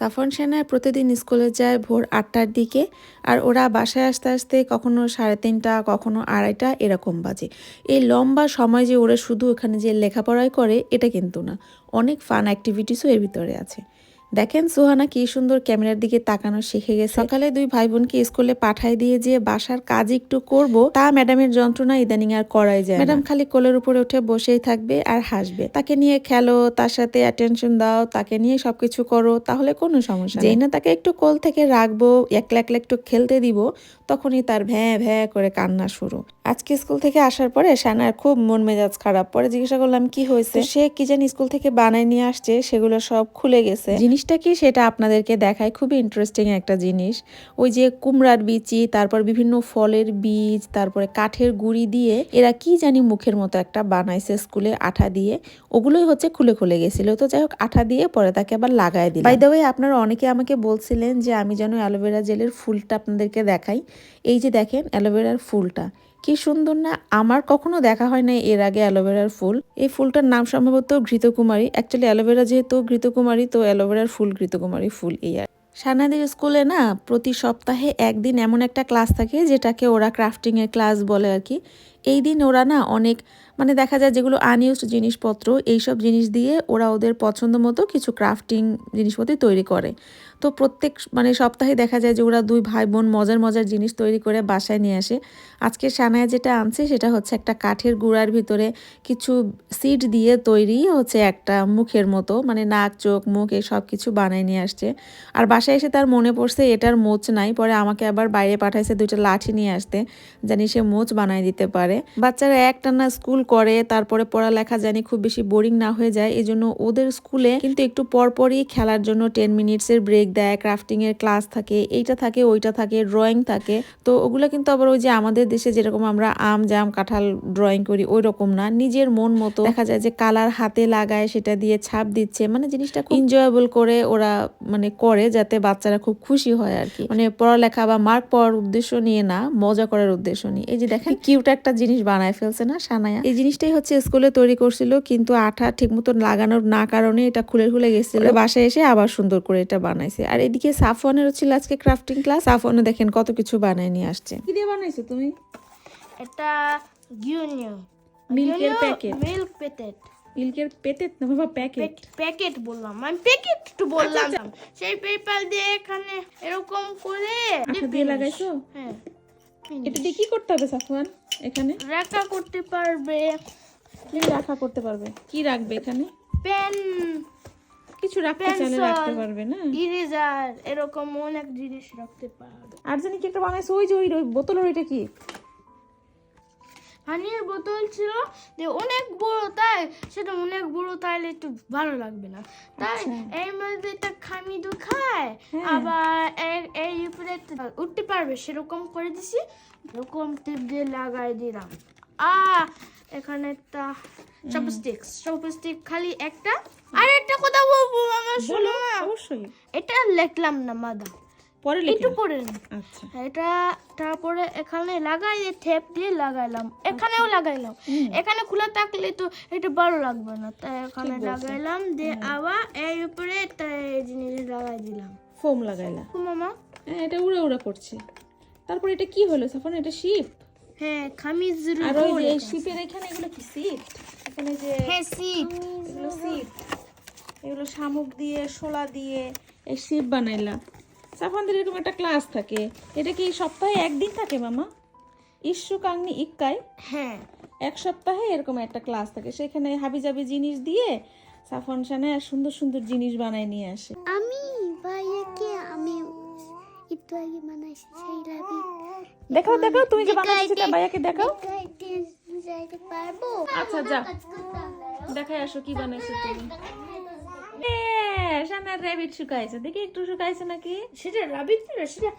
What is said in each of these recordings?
সাফন সেনায় প্রতিদিন স্কুলে যায় ভোর আটটার দিকে আর ওরা বাসায় আসতে আসতে কখনো সাড়ে তিনটা, কখনো আড়াইটা এরকম বাজে। এই লম্বা সময় যে ওরা শুধু ওখানে যে লেখাপড়াই করে, এটা কিন্তু না। অনেক ফান অ্যাক্টিভিটিসও এর ভিতরে আছে। দেখেন সুহানা কি সুন্দর ক্যামেরার দিকে তাকানো শিখে গেছে। সকালে দুই ভাই বোনকে স্কুলে পাঠাই দিয়ে যে বাসার কাজ একটু করব, তা ম্যাডামের যন্ত্রণা ইদানিং আর করাই যায় ম্যাডাম খালি কোলের উপরে উঠে বসেই থাকবে আর হাসবে। তাকে নিয়ে খেলো, তার সাথে অ্যাটেনশন দাও, তাকে নিয়ে সবকিছু করো, তাহলে কোনো সমস্যা যেই না তাকে একটু কোল থেকে রাখব, একলা একলা একটু খেলতে দিব, তখনই তার ভ্যাঁ ভ্যাঁ করে কান্না শুরু। আজকে স্কুল থেকে আসার পরে সানার খুব মন মেজাজ খারাপ। পরে জিজ্ঞাসা করলাম, কি হয়েছে? সে কি জানি স্কুল থেকে বানায় নিয়ে আসছে, সেগুলো সব খুলে গেছে। জিনিসটা কি সেটা আপনাদেরকে দেখায়? খুবই ইন্টারেস্টিং একটা জিনিস। ওই যে কুমড়ার বিচি, তারপর বিভিন্ন ফলের বীজ, তারপরে কাঠের গুঁড়ি দিয়ে এরা কি জানি মুখের মতো একটা বানাইছে স্কুলে আঠা দিয়ে। ওগুলোই হচ্ছে খুলে খুলে গেছিল। তো যাই হোক, আঠা দিয়ে পরে তাকে আবার লাগায় দিল বাই দ্য আপনারা অনেকে আমাকে বলছিলেন যে আমি যেন অ্যালোভেরা জেলের ফুলটা আপনাদেরকে দেখাই। এই যে দেখেন, অ্যালোভেরার ফুলটা। কি সুন্দর না, আমার কখনো দেখা হয় না এর আগে অ্যালোভেরার ফুল। এই ফুলটার নাম সম্ভবত ঘৃতকুমারী। অ্যাকচুয়ালি অ্যালোভেরা যেহেতু ঘৃতকুমারী, তো অ্যালোভেরার ফুল ঘৃতকুমারী ফুল এই আর। সানাদের স্কুলে না, প্রতি সপ্তাহে একদিন এমন একটা ক্লাস থাকে, যেটাকে ওরা ক্রাফটিংয়ের ক্লাস বলে আর কি। এই দিন ওরা না অনেক মানে দেখা যায় যেগুলো আনইউজড জিনিসপত্র, এইসব জিনিস দিয়ে ওরা ওদের পছন্দ মতো কিছু ক্রাফটিং জিনিসপত্র তৈরি করে। তো প্রত্যেক মানে সপ্তাহে দেখা যায় যে ওরা দুই ভাই বোন মজার মজার জিনিস তৈরি করে বাসায় নিয়ে আসে। আজকে সানায় যেটা আনছে সেটা হচ্ছে একটা কাঠের গুঁড়ার ভিতরে কিছু সিড দিয়ে তৈরি হচ্ছে একটা মুখের মতো মানে নাক, চোখ, মুখ এই সব কিছু বানায় নিয়ে আসছে। আর বাসায় এসে তার মনে পড়ছে এটার মোচ নাই, পরে আমাকে আবার বাইরে পাঠাইছে দুইটা লাঠি নিয়ে আসতে, জানি সে মোচ বানায় দিতে পারে। বাচ্চারা একটানা স্কুল করে, তারপরে পড়ালেখা জানি খুব বেশি বোরিং না হয়ে যায় এই জন্য ওদের স্কুলে কিন্তু একটু পরপরই খেলার জন্য টেন মিনিটসের ব্রেক দেয় ক্রাফটিং এর ক্লাস থাকে, এইটা থাকে, ওইটা থাকে ড্রয়িং থাকে। তো ওগুলো কিন্তু আবার ওই যে আমাদের দেশে যেরকম আমরা আম, জাম, কাঁঠাল ড্রয়িং করি ওই রকম না। নিজের মন মতো দেখা যায় যে কালার হাতে লাগায়, সেটা দিয়ে ছাপ দিচ্ছে মানে জিনিসটা খুব এনজয়েবল করে ওরা মানে করে, যাতে বাচ্চারা খুব খুশি হয় আর কি। মানে পড়ালেখা বা মার্ক পাওয়ার উদ্দেশ্য নিয়ে না, মজা করার উদ্দেশ্য নিয়ে। এই যে দেখেন কিউট একটা জিনিস বানায় ফেলছে না সানায়া? এই জিনিসটাই হচ্ছে স্কুলে তৈরি করছিল কিন্তু আঠা ঠিক মতো লাগানোর না কারণে এটা খুলে খুলে গেছিল। বাসায় এসে আবার সুন্দর করে এটা বানাইছে। আর এদিকে সাফওয়ানেরও ছিল আজকে ক্রাফটিং ক্লাস সাফওয়ানে দেখেন কত কিছু বানায় নিয়ে আসছে। কি দিয়ে বানাইছো তুমি? এটা গিউনিউ মিল্কের প্যাকেট মিল্ক প্যাকেট মিল্কের পেটেট না বাবা প্যাকেট প্যাকেট বললাম। আমি প্যাকেট একটু বললাম। সেই পেপার দিয়ে এখানে এরকম করে আঠা দিয়ে লাগাইছো? হ্যাঁ এটা দিয়ে কি করতে হবে সাফওয়ান? এখানে? রাখা করতে পারবে। কি রাখা করতে পারবে? কি রাখবে এখানে? পেন। কিছু রাখতে চাইলে রাখতে পারবে না? ইরেজার। এরকম অনেক জিনিস রাখতে পারবে। আর জানি কি একটা বানাইছো ওই যে ওই বোতলের ওইটা কি? পানির বোতল ছিল যে অনেক বড় তাই সেটা অনেক বড় তাইলে একটু ভালো লাগবে না তাই আচ্ছা। এর মধ্যে একটা খামি দু খায় হ্যাঁ। আবার এর এই উপরে উঠতে পারবে সেরকম করে দিছি এরকম টিপ দিয়ে লাগাই দিলাম আ এখানে একটা চপস্টিক চপস্টিক খালি একটা আর একটা কথা বলব আমার শোনো। অবশ্যই এটা লিখলাম না মাদা পরে একটু পরে আচ্ছা। এটা তারপরে এখানে লাগাই টেপ দিয়ে লাগাইলাম। এখানেও লাগাইলাম। এখানে খোলা থাকলে তো এটা ভালো লাগবে না। তাই এখানে লাগাইলাম দিয়ে আবার এর উপরে তাই জিনিস লাগাই দিলাম। ফোম লাগাইলা। ও মামা? হ্যাঁ এটা উড়া উড়া করছে। তারপর এটা কি হলো সাফান? এটা শিপ? হ্যাঁ খামি জরুরি আর ওই যে শিপের এখানে এগুলো কি সিট এখানে যে হ্যাঁ সিট এগুলো সিট এগুলো শামুক দিয়ে শোলা দিয়ে এই শিপ বানাইলা। সাফানদের এরকম একটা ক্লাস থাকে। এটা কি সপ্তাহে একদিন থাকে মামা? ইস্যু কাংনি ইক্কায় হ্যাঁ। এক সপ্তাহে এরকম একটা ক্লাস থাকে। সেখানে হাবি হাবিজাবি জিনিস দিয়ে সাফন সানে সুন্দর সুন্দর জিনিস বানায় নিয়ে আসে। আমি ভাইয়াকে আমি একটু আগে বানাইছি সেই লাভি দেখাও দেখাও তুমি যে বানাচ্ছো সেটা ভাইয়াকে দেখাও। যাইতে পারব? আচ্ছা যা। দেখাই আসো কি বানাইছো তুমি। এ, না র্যাবিট শুকাইছে। দেখি একটু শুকাইছে নাকি? সেটা রাবিত না সেটা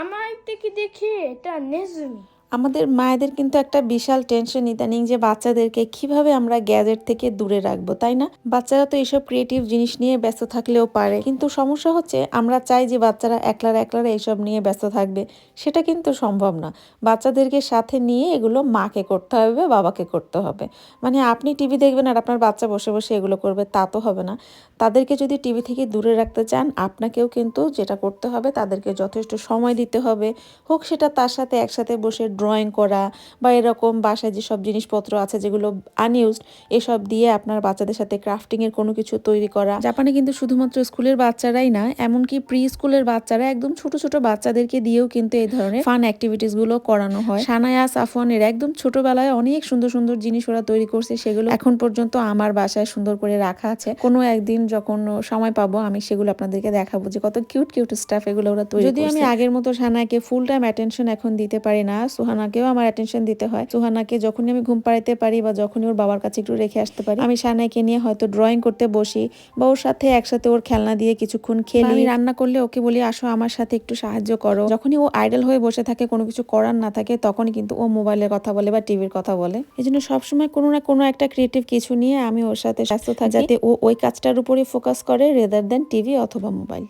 আমার থেকে দেখি এটা নেজুমি। আমাদের মায়েদের কিন্তু একটা বিশাল টেনশন ইদানিং যে বাচ্চাদেরকে কীভাবে আমরা গ্যাজেট থেকে দূরে রাখব, তাই না? বাচ্চারা তো এইসব ক্রিয়েটিভ জিনিস নিয়ে ব্যস্ত থাকলেও পারে। কিন্তু সমস্যা হচ্ছে আমরা চাই যে বাচ্চারা একলার একলার এইসব নিয়ে ব্যস্ত থাকবে। সেটা কিন্তু সম্ভব না। বাচ্চাদেরকে সাথে নিয়ে এগুলো মাকে করতে হবে বা বাবাকে করতে হবে। মানে আপনি টিভি দেখবেন আর আপনার বাচ্চা বসে বসে এগুলো করবে, তা তো হবে না। তাদেরকে যদি টিভি থেকে দূরে রাখতে চান, আপনাকেও কিন্তু যেটা করতে হবে, তাদেরকে যথেষ্ট সময় দিতে হবে। হোক সেটা তার সাথে একসাথে বসে ড্রয়িং করা বা এরকম বাসায় যেসব জিনিসপত্র আছে যেগুলো আনইউজড এসব দিয়ে আপনার বাচ্চাদের সাথে ক্রাফটিংয়ের কোনো কিছু তৈরি করা। জাপানে কিন্তু শুধুমাত্র স্কুলের বাচ্চারাই না এমনকি প্রি স্কুলের বাচ্চারা একদম ছোট ছোট বাচ্চাদেরকে দিয়েও কিন্তু এই ধরনের ফান অ্যাক্টিভিটিসগুলো করানো হয়। সানায়া সাফওয়ানের একদম ছোটবেলায় অনেক সুন্দর সুন্দর জিনিস ওরা তৈরি করছে সেগুলো এখন পর্যন্ত আমার বাসায় সুন্দর করে রাখা আছে। কোনো একদিন যখন সময় পাবো আমি সেগুলো আপনাদেরকে দেখাবো যে কত কিউট কিউট স্টাফ এগুলো ওরা তৈরি যদি আমি আগের মতো সানাকে ফুল টাইম অ্যাটেনশন এখন দিতে পারি না সুহানাকেও আমার অ্যাটেনশন দিতে হয়। সুহানাকে যখনই আমি ঘুম পাড়াইতে পারি বা যখনই ওর বাবার কাছে একটু রেখে আসতে পারি আমি সানাইকে নিয়ে হয়তো ড্রয়িং করতে বসি বা ওর সাথে একসাথে ওর খেলনা দিয়ে কিছুক্ষণ খেলি। আমি রান্না করলে ওকে বলি আসো আমার সাথে একটু সাহায্য করো। যখনই ও আইডল হয়ে বসে থাকে কোনো কিছু করার না থাকে তখনই কিন্তু ও মোবাইলের কথা বলে বা টিভির কথা বলে। এই জন্য সবসময় কোনো না কোনো একটা ক্রিয়েটিভ কিছু নিয়ে আমি ওর সাথে ব্যস্ত থাকি যাতে ও ওই কাজটার উপরে ফোকাস করে রেদার দেন টিভি অথবা মোবাইল